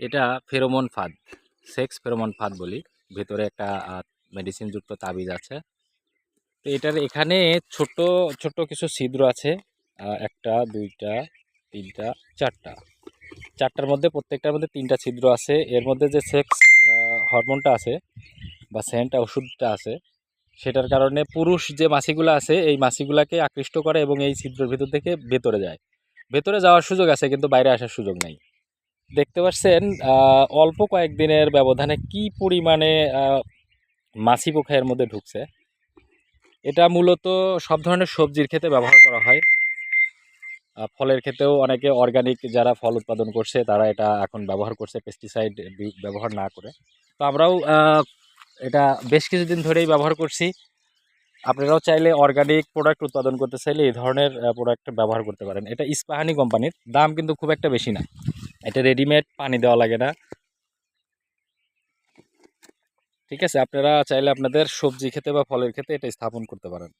এটা ফেরোমন ফাঁদ। Sex pheromone ফাঁদ বলি। ভেতরে একটা মেডিসিন যুক্ত তাবিজ আছে। তো এটার এখানে ছোট ছোট কিছু ছিদ্র আছে। একটা, দুইটা, তিনটা, চারটা। চারটার মধ্যে, প্রত্যেকটার মধ্যে তিনটা ছিদ্র আছে। এর মধ্যে যে সেক্স হরমোনটা আছে বা সেন্ট ওষুধটা আছে, সেটার কারণে পুরুষ যে মাছিগুলো আছে, এই মাছিগুলাকে আকৃষ্ট করে এবং এই ছিদ্রের ভিতর থেকে ভেতরে যায়। ভেতরে যাওয়ার সুযোগ আছে, কিন্তু বাইরে আসার সুযোগ নাই। দেখতে পাচ্ছেন অল্প কয়েকদিনের ব্যবধানে কি পরিমাণে মাছি পোকা এর মধ্যে ঢুকছে? এটা মূলত সব ধরনের সবজির ক্ষেত্রে ব্যবহার করা হয়। ফলের ক্ষেত্রেও অনেকে অর্গানিক যারা ফল উৎপাদন করছে, তারা এটা এখন ব্যবহার করছে পেস্টিসাইড ব্যবহার না করে। তো আমরাও এটা বেশ কিছুদিন ধরেই ব্যবহার করছি। আপনারাও চাইলে অর্গানিক প্রোডাক্ট উৎপাদন করতে চাইলে এই ধরনের প্রোডাক্ট ব্যবহার করতে পারেন। এটা ইস্পাহানি কোম্পানির দাম কিন্তু খুব একটা বেশি না। এটা রেডিমেড পানি দেওয়া লাগে না। ঠিক আছে, আপনারা চাইলে আপনাদের সবজি খেতে বা ফলের খেতে এটা স্থাপন করতে পারেন।